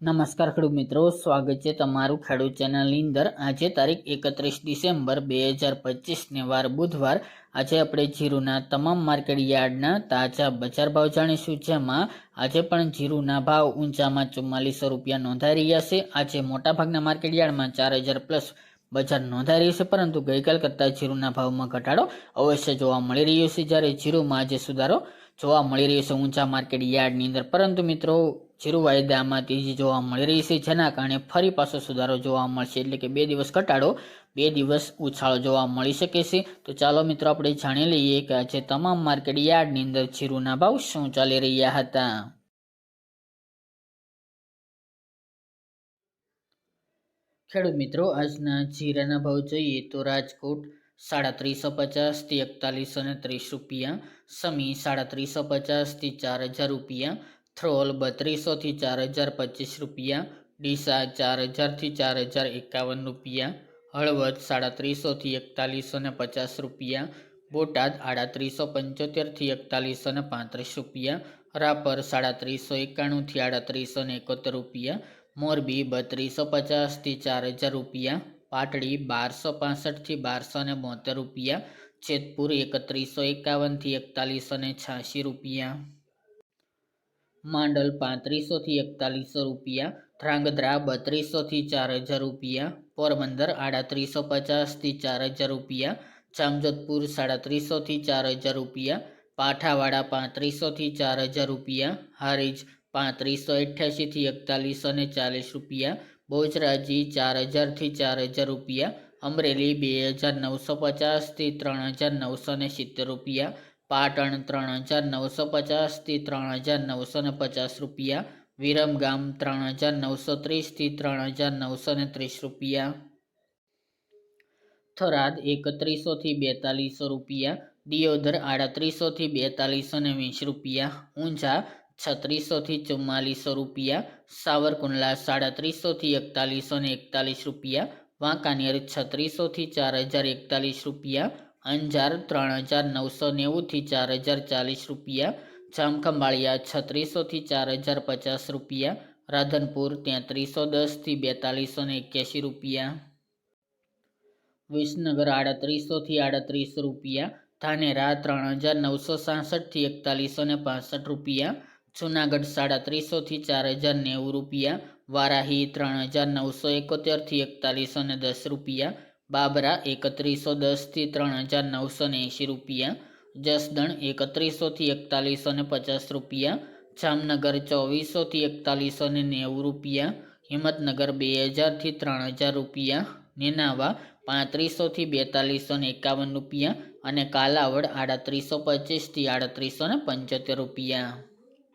નમસ્કાર ખેડૂત મિત્રો, સ્વાગત છે તમારું ખેડૂત ચેનલની અંદર. આજે તારીખ એકત્રીસ ડિસેમ્બર બે હજાર પચીસને વાર બુધવાર. આજે આપણે જીરુના તમામ માર્કેટ યાર્ડના તાજા બજાર ભાવ જાણીશું, જેમાં આજે પણ જીરુના ભાવ ઊંચામાં ચુમ્માલીસો રૂપિયા નોંધાઈ રહ્યા છે. આજે મોટાભાગના માર્કેટ યાર્ડમાં ચાર હજાર પ્લસ બજાર નોંધાઈ રહ્યું છે, પરંતુ ગઈકાલ કરતાં જીરુના ભાવમાં ઘટાડો અવશ્ય જોવા મળી રહ્યો છે. જ્યારે જીરુમાં આજે સુધારો જોવા મળી રહ્યો છે ઊંચા માર્કેટ યાર્ડની અંદર. પરંતુ મિત્રો જીરુ તેજી જોવા મળી રહી છે, જેના કારણે ફરી પાછો સુધારો જોવા મળશે. એટલે કે બે દિવસ ઘટાડો, બે દિવસ ઉછાળો જોવા મળી શકે છે. તો ચાલો મિત્રો, આપણે જાણી લઈએ કે આજે તમામ માર્કેટ યાર્ડની અંદર જીરુના ભાવ શું ચાલી રહ્યા હતા. ખેડૂત મિત્રો, આજના જીરાના ભાવ જોઈએ તો રાજકોટ સાડા ત્રીસો પચાસથી એકતાલીસો ને ત્રીસ રૂપિયા, સમી સાડા ત્રીસો પચાસથી ચાર હજાર રૂપિયા થ્રોલ બત્રીસોથી ચાર હજાર પચીસ રૂપિયા, ડીસા ચાર હજારથી ચાર હજાર એકાવન રૂપિયા, હળવદ સાડત્રીસોથી એકતાલીસો ને પચાસ રૂપિયા, બોટાદ આડત્રીસો પંચોતેરથી એકતાલીસો ને પાંત્રીસ રૂપિયા, રાપર સાડત્રીસો એકાણુંથી આડત્રીસો ને એકોતેર રૂપિયા, મોરબી બત્રીસો પચાસથી ચાર હજાર રૂપિયા, પાટડી બારસો પાસઠથી બારસો ને બોતેર રૂપિયા, જેતપુર એકત્રીસો એકાવનથી એકતાલીસો ને છ્યાસી રૂપિયા. માંડલ પાંત્રીસોથી એકતાલીસો રૂપિયા, ધ્રાંગધ્રા બત્રીસોથી ચાર હજાર રૂપિયા, પોરબંદર આડત્રીસો પચાસથી ચાર હજાર રૂપિયા, જામજોધપુર સાડત્રીસોથી ચાર હજાર રૂપિયા, પાઠાવાડા પાંત્રીસોથી ચાર હજાર રૂપિયા, હારીજ પાંત્રીસો અઠ્યાસીથી એકતાલીસો ને ચાલીસ રૂપિયા બહુચરાજી ચાર હજારથી ચાર હજાર રૂપિયા, અમરેલી બે હજાર નવસો પચાસથી ત્રણ હજાર નવસો ને સિત્તેર રૂપિયા પાટણ ત્રણ હજાર નવસો પચાસથી ત્રણ હજાર નવસો ને પચાસ રૂપિયા. વિરમગામ ત્રણ હજાર નવસો ત્રીસથી ત્રણ હજાર નવસો ને ત્રીસ રૂપિયા. થરાદ એકત્રીસોથી બેતાલીસો રૂપિયા. દિયોદર આડત્રીસોથી બેતાલીસો ને વીસ રૂપિયા. ઊંઝા છત્રીસોથી ચુમ્માલીસો રૂપિયા. સાવરકુંડલા સાડત્રીસોથી એકતાલીસો ને એકતાલીસ રૂપિયા. વાંકાનેર છત્રીસોથી ચાર હજાર એકતાલીસ રૂપિયા. અંજાર ત્રણ હજાર નવસો નેવુંથી ચાર હજાર ચાલીસ રૂપિયા, જામખંભાળિયા છત્રીસોથી ચાર હજાર પચાસ રૂપિયા, રાધનપુર તેત્રીસો દસથી બેતાલીસો ને એક્યાસી રૂપિયા. વિસનગર આડત્રીસોથી આડત્રીસ રૂપિયા, ધાનેરા ત્રણ હજાર નવસો સાસઠથી એકતાલીસો ને પાસઠ રૂપિયા, જુનાગઢ સાડત્રીસોથી ચાર હજાર નેવું રૂપિયા, વારાહી ત્રણ હજાર નવસો એકોતેરથી એકતાલીસો ને દસ રૂપિયા બાબરા એકત્રીસો દસથી ત્રણ હજાર નવસો ને એંશી રૂપિયા. જસદણ એકત્રીસોથી એકતાલીસો ને પચાસ રૂપિયા. જામનગર ચોવીસોથી એકતાલીસો ને નેવું રૂપિયા. હિંમતનગર બે હજારથી ત્રણ હજાર રૂપિયા. નેનાવા પાંત્રીસોથી બેતાલીસો ને એકાવન રૂપિયા અને કાલાવડ આડત્રીસો પચીસથી આડત્રીસો ને પંચોતેર રૂપિયા.